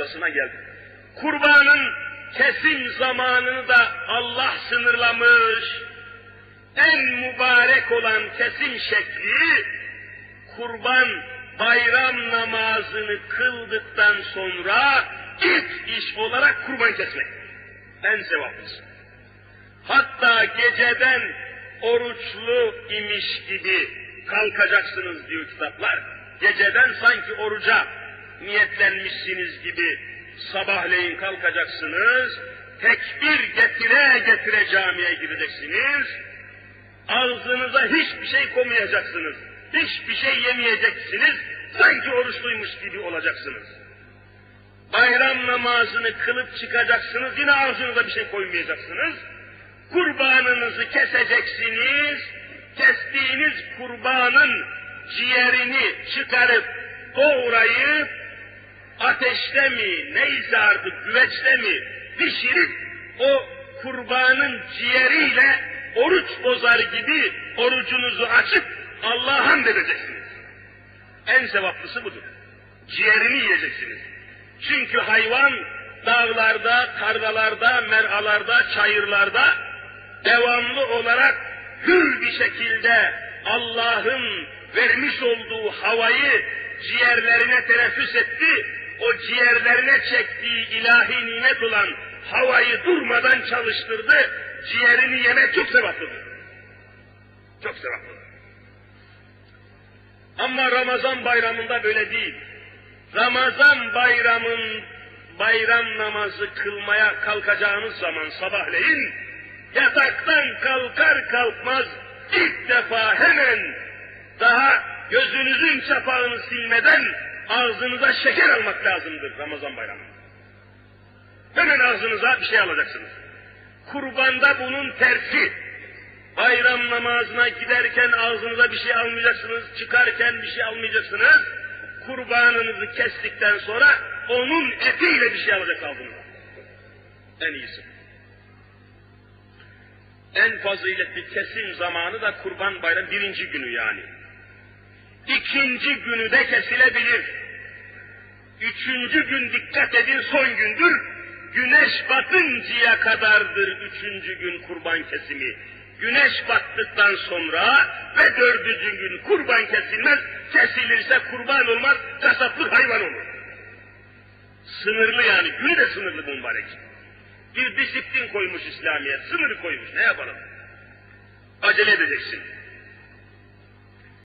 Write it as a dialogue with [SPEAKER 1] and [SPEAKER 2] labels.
[SPEAKER 1] noktasına geldik. Kurbanın kesim zamanını da Allah sınırlamış. En mübarek olan kesim şekli kurban bayram namazını kıldıktan sonra ilk iş olarak kurban kesmek. En sevaplısı. Hatta geceden oruçlu imiş gibi kalkacaksınız diyor kitaplar. Geceden sanki oruca niyetlenmişsiniz gibi sabahleyin kalkacaksınız. Tekbir getire getire camiye gireceksiniz. Ağzınıza hiçbir şey koymayacaksınız. Hiçbir şey yemeyeceksiniz. Sanki oruçluymuş gibi olacaksınız. Bayram namazını kılıp çıkacaksınız. Yine ağzınıza bir şey koymayacaksınız. Kurbanınızı keseceksiniz. Kestiğiniz kurbanın ciğerini çıkarıp doğrayıp ateşte mi neyse artık güveçte mi pişirip o kurbanın ciğeriyle oruç bozar gibi orucunuzu açıp Allah'a hamd edeceksiniz. En sevaplısı budur. Ciğerini yiyeceksiniz. Çünkü hayvan dağlarda, tarlalarda, meralarda, çayırlarda devamlı olarak hür bir şekilde Allah'ın vermiş olduğu havayı ciğerlerine teneffüs etti. O ciğerlerine çektiği ilahi nimet olan havayı durmadan çalıştırdı. Ciğerini yemek çok sevaplıdır. Çok sevaplıdır. Ama Ramazan bayramında böyle değil. Ramazan bayramın bayram namazı kılmaya kalkacağınız zaman sabahleyin yataktan kalkar kalkmaz ilk defa hemen daha gözünüzün çapağını silmeden ağzınıza şeker almak lazımdır Ramazan bayramı. Hemen ağzınıza bir şey alacaksınız. Kurbanda bunun tersi. Bayram namazına giderken ağzınıza bir şey almayacaksınız, çıkarken bir şey almayacaksınız. Kurbanınızı kestikten sonra onun etiyle bir şey alacak ağzınıza. En iyisi. En faziletli kesim zamanı da kurban bayram birinci günü yani. İkinci günü de kesilebilir. Üçüncü gün dikkat edin son gündür. Güneş batıncaya kadardır üçüncü gün kurban kesimi. Güneş battıktan sonra ve dördüncü gün kurban kesilmez. Kesilirse kurban olmaz, kasaplık hayvan olur. Sınırlı yani, günü de sınırlı bu mübarek. Bir disiplin koymuş İslamiyet, sınır koymuş, ne yapalım? Acele edeceksin.